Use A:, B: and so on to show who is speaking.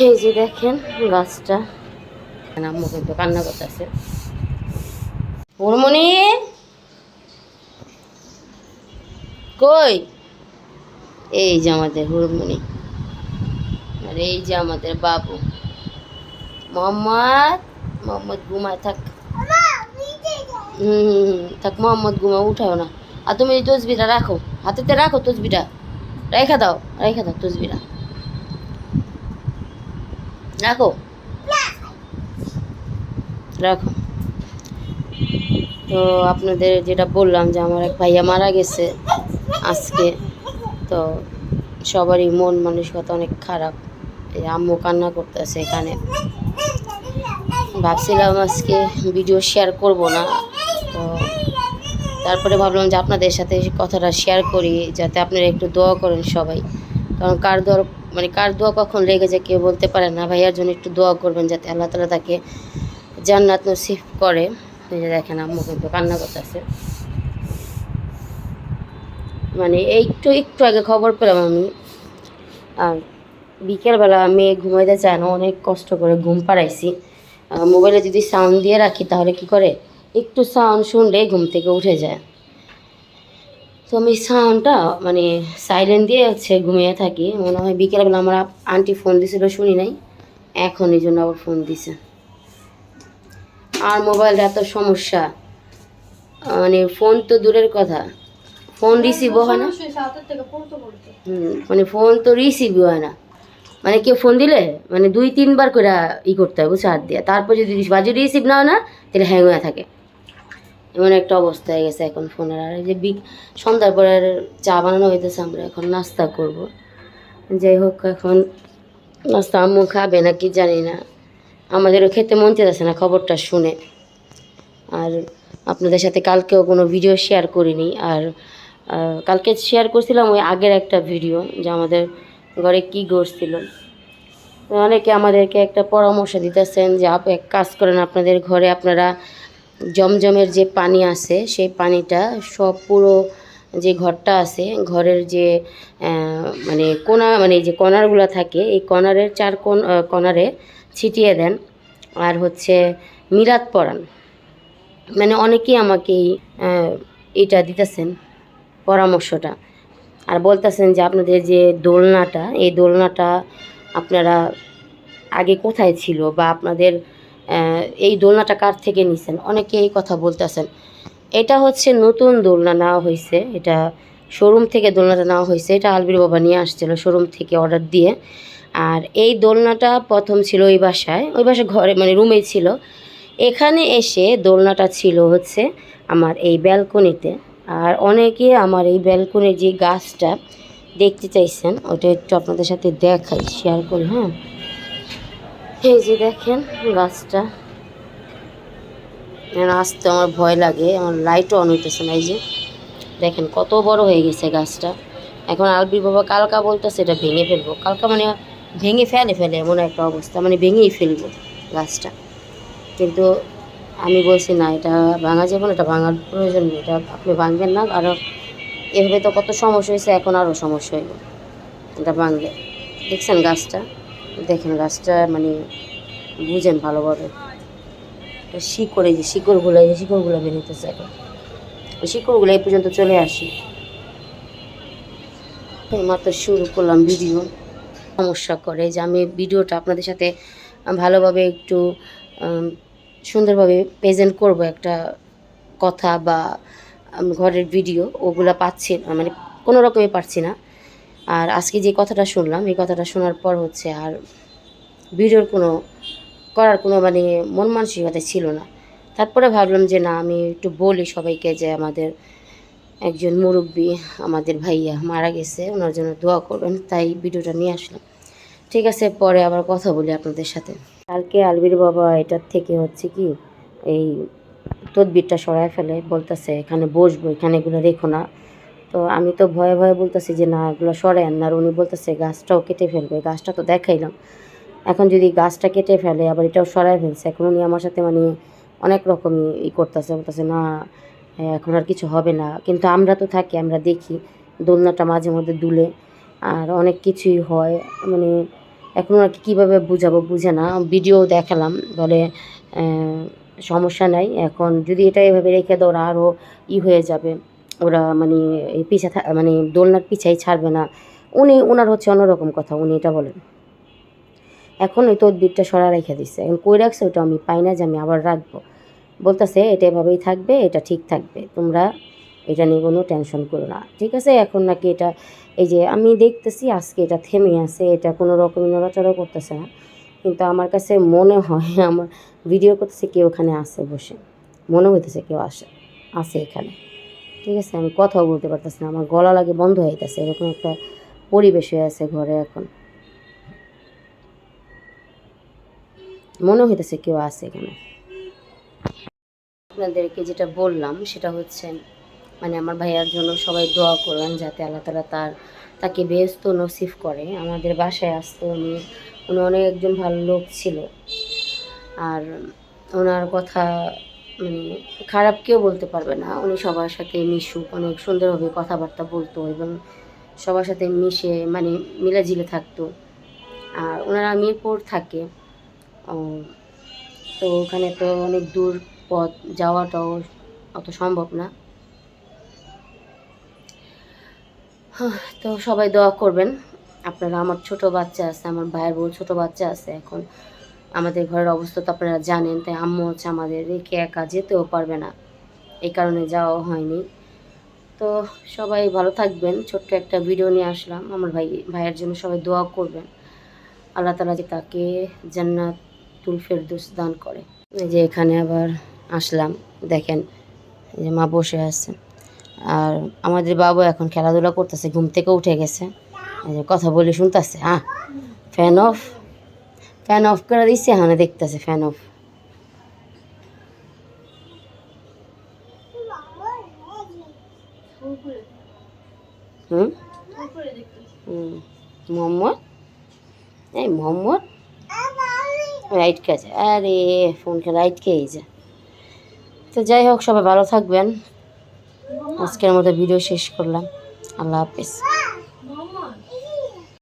A: এই যে দেখেন গাছটা। আম্মু কিন্তু কান্না করতেছে। হুরমনি কই? এই যে আমাদের হুরমনি আর এই যে আমাদের বাবু। মোহাম্মদ মোহাম্মদ ঘুমায় থাক। হুম হুম, হুম, থাক মোহাম্মদ ঘুমা উঠাও না। আর তুমি তসবিটা রাখো। হাতেতে রাখো তসবিটা। রেখা দাও রেখা দাও তসবিটা। রাখো। রাখো। তো আপনাদের যেটা বললাম যে আমার এক ভাইয়া মারা গেছে আজকে, তো সবারই মন মানসিকতা অনেক খারাপ। এই আম্মু কান্না করতেছে এখানে। ভাবছিলাম আজকে ভিডিও শেয়ার করব না। তো তারপরে ভাবলাম যে আপনাদের সাথে কথাটা শেয়ার করি, যাতে আপনারা একটু দোয়া করেন সবাই। কারণ কার দোয়া মানে কার দোয়া কখন লেগে যায় কেউ বলতে পারে না। ভাইয়ার জন্য একটু দোয়া করবেন যাতে আল্লাহ তালা তাকে জান্নাত নসিব করে। যে দেখেন আম্মু কিন্তু কান্না করতেছে। মানে একটু একটু আগে খবর পেলাম আমি। আর বিকেলবেলা মেয়ে ঘুমাইতে চায় না, অনেক কষ্ট করে ঘুম পাড়াইছি। মোবাইলে যদি সাউন্ড দিয়ে রাখি তাহলে কি করে? একটু সাউন্ড শুনলে ঘুম থেকে উঠে যায়। তো আমি সাউন্ডটা মানে সাইলেন্ট দিয়ে হচ্ছে ঘুমিয়ে থাকি। মনে হয় বিকেলবেলা আমার আন্টি ফোন দিছিল, শুনি নাই। এখন এই জন্য আবার ফোন দিছে। আর মোবাইলটা এত সমস্যা। মানে ফোন তো দূরের কথা। ফোন রিসিভও হয় না। মানে ফোন তো রিসিভই হয় না। মানে কেউ ফোন দিলে মানে দুই, তিনবার করে ই করতে হয়, বুঝছে, হাত দিয়ে। তারপর যদি বাজে রিসিভ না হয় না, তাহলে হ্যাং হয়ে থাকে। এমন একটা অবস্থা হয়ে গেছে এখন ফোনের। আর এই যে বিক সন্ধ্যার পরে আর চা বানানো হইতেছে, আমরা এখন নাস্তা করব। যাই হোক, এখন নাস্তা আম্মু খাবে না কি জানি না। আমাদেরও খেতে মন চাইতেছে না খবরটা শুনে। আর আপনাদের সাথে কালকেও কোনো ভিডিও শেয়ার করিনি। আর কালকে শেয়ার করছিলাম ওই আগের একটা ভিডিও যে আমাদের ঘরে কী ঘটছিল। অনেকে আমাদেরকে একটা পরামর্শ দিতেছেন যে আপ, এক কাজ করেন, আপনাদের ঘরে আপনারা জমজমের যে পানি আছে, সেই পানিটা সব পুরো যে ঘরটা আছে, ঘরের যে মানে কোনা মানে যে কণারগুলো থাকে, এই কণারের চার কোন কণারে ছিটিয়ে দেন। আর হচ্ছে মিরাত পরান। মানে অনেকেই আমাকে এটা দিতেছেন, পরামর্শটা। আর বলতেছেন যে আপনাদের যে দোলনাটা, এই দোলনাটা আপনারা আগে কোথায় ছিল বা আপনাদের এই দোলনাটা কার থেকে নিছেন? অনেকে এই কথা বলতেছেন। এটা হচ্ছে নতুন দোলনা নেওয়া হয়েছে। এটা শোরুম থেকে দোলনাটা নেওয়া হয়েছে। এটা আলবির বাবা নিয়ে আসছিল শোরুম থেকে অর্ডার দিয়ে। আর এই দোলনাটা প্রথম ছিল ওই বাসায়। ওই বাসায় ঘরে মানে রুমে ছিল। এখানে এসে দোলনাটা ছিল হচ্ছে আমার এই ব্যালকনিতে। আর অনেকে আমার এই ব্যালকনির যে গাছটা দেখতে চাইছেন, ওটা একটু আপনাদের সাথে দেখাই শেয়ার করি হ্যাঁ? এই যে দেখেন গাছটা। আসতে আমার ভয় লাগে, আমার লাইটও অন হইতেছে না এই যে। দেখেন কত বড় হয়ে গেছে গাছটা। এখন আলবির বাবা কালকা বলতেছে এটা ভেঙে ফেলব। কালকা মানে ভেঙে ফেলে ফেলে এমন একটা অবস্থা মানে ভেঙেই ফেলব গাছটা। কিন্তু আমি বলছি, না, এটা ভাঙা যাবে না, এটা ভাঙার প্রয়োজন নেই, এটা আপনি ভাঙবেন না। আরও এভাবে তো কত সমস্যা হয়েছে, এখন আরও সমস্যা হইব এটা ভাঙলে। দেখছেন গাছটা? দেখেন গাছটা মানে বুঝেন ভালোভাবে। শিকড় যে শিকড়গুলো যে শিকড়গুলো বেরোতেছে এখন। ওই শিকড়গুলো এই পর্যন্ত চলে আসি। মাত্র শুরু করলাম ভিডিও সমস্যা করে যে আমি ভিডিওটা আপনাদের সাথে ভালোভাবে একটু সুন্দরভাবে প্রেজেন্ট করব একটা কথা বা ঘরের ভিডিও ওগুলা পাচ্ছি মানে কোনো রকমই পারছি না। আর আজকে যে কথাটা শুনলাম, এই কথাটা শোনার পর হচ্ছে আর ভিডিওর কোনো, করার কোনো মানে মন মানসিকতা ছিল না। তারপরে ভাবলাম যে না, আমি একটু বলি সবাইকে যে আমাদের একজন মুরব্বী, আমাদের ভাইয়া মারা গেছে, ওনার জন্য দোয়া করবেন, তাই ভিডিওটা নিয়ে আসলাম। ঠিক আছে, পরে আবার কথা বলি আপনাদের সাথে। কালকে আলবির বাবা এটার থেকে হচ্ছে কি, এই তদবিরটা সরায় ফেলে, বলতেছে এখানে বসবো, এখানে এগুলো রেখো না। তো আমি তো ভয়ে ভয়ে বলতেছি যে, না, এগুলো সরেন আর উনি বলতেছে, গাছটাও কেটে ফেলবে। গাছটা তো দেখাইলাম। এখন যদি গাছটা কেটে ফেলে, আবার এটাও সরায় ফেলছে। এখন উনি আমার সাথে মানে অনেক রকমই ই করতেছে, বলতেছে, না এখন আর কিছু হবে না। কিন্তু আমরা তো থাকি, আমরা দেখি, দোলনাটা মাঝে মধ্যে দুলে, আর অনেক কিছুই হয়। মানে এখন ওনাকে কীভাবে বুঝাবো বুঝে না। ভিডিও দেখালাম, বলে সমস্যা নাই। এখন যদি এটা এভাবে রেখে দাও আরও ই হয়ে যাবে। ওরা মানে এই পিছা মানে দোলনার পিছাই ছাড়বে না। উনি ওনার হচ্ছে অন্যরকম কথা, উনি এটা বলেন। এখন ওই তদবিরটা সরা রেখে দিচ্ছে এখন কই রাখছে ওটা আমি পাই না যে আমি আবার রাখব। বলতেছে, এটা এভাবেই থাকবে, এটা ঠিক থাকবে। তোমরা এটা নিয়ে কোনো টেনশন করো না। ঠিক আছে, এখন নাকি এটা, এই যে আমি দেখতেছি আজকে এটা থেমে আছে, এটা কোনো রকম নড়াচড়া করতেছে না। কিন্তু আমার কাছে মনে হয়, আমার ভিডিও করতেছে কেউ ওখানে আসে বসে। মনে হইতেছে কেউ আসে আসে এখানে। ঠিক আছে, আমি কথাও বলতে পারতেছি না, আমার গলা লাগে বন্ধ হয়ে যাইতেছে এরকম একটা পরিবেশ হয়ে আছে ঘরে এখন। মনে হইতেছে কেউ আছে এখানে। আপনাদেরকে যেটা বললাম, সেটা হচ্ছে মানে আমার ভাইয়ার জন্য সবাই দোয়া করবেন যাতে আল্লাহ তালা তার, তাকে ব্যস্ত নসিফ করে। আমাদের বাসায় আসতো উনি উনি অনেক একজন ভালো লোক ছিল। আর ওনার কথা মানে খারাপ কেউ বলতে পারবে না। উনি সবার সাথে মিশুক, অনেক সুন্দরভাবে কথাবার্তা বলতো এবং সবার সাথে মিশে মানে মিলেঝিলে থাকতো। আর ওনারা মিরপুর থাকে। তো ওখানে তো অনেক দূর পথ, যাওয়াটাও অত সম্ভব না। তো সবাই দোয়া করবেন। আপনারা, আমার ছোট বাচ্চা আছে, আমার ভাইয়ের বউ ছোট বাচ্চা আছে এখন। আমাদের ঘরের অবস্থা তো আপনারা জানেন, তাই আম্মু হচ্ছে আমাদের রেখে একা যেতেও পারবে না। এই কারণে যাওয়া হয়নি। তো সবাই ভালো থাকবেন। ছোট্ট একটা ভিডিও নিয়ে আসলাম। আমার ভাই, ভাইয়ের জন্য সবাই দোয়া করবেন। আল্লাহ তালা যে তাকে জান্নাতুল ফেরদৌস দান করে। এই যে এখানে আবার আসলাম। দেখেন যে মা বসে আছে। আর আমাদের বাবু এখন খেলাধুলা করতেছে, ঘুম থেকে উঠে গেছে। কথা বলে শুনতেছে? হ্যাঁ ফ্যান অফ ফ্যান অফ করে দিচ্ছে এখানে দেখতেছে ফ্যান অফ হুম? এই রাইট আরে, ফোনকে রাইট খেয়ে যা। তো যাই হোক, সবাই ভালো থাকবেন। আজকের মতো ভিডিও শেষ করলাম। আল্লাহ হাফেজ।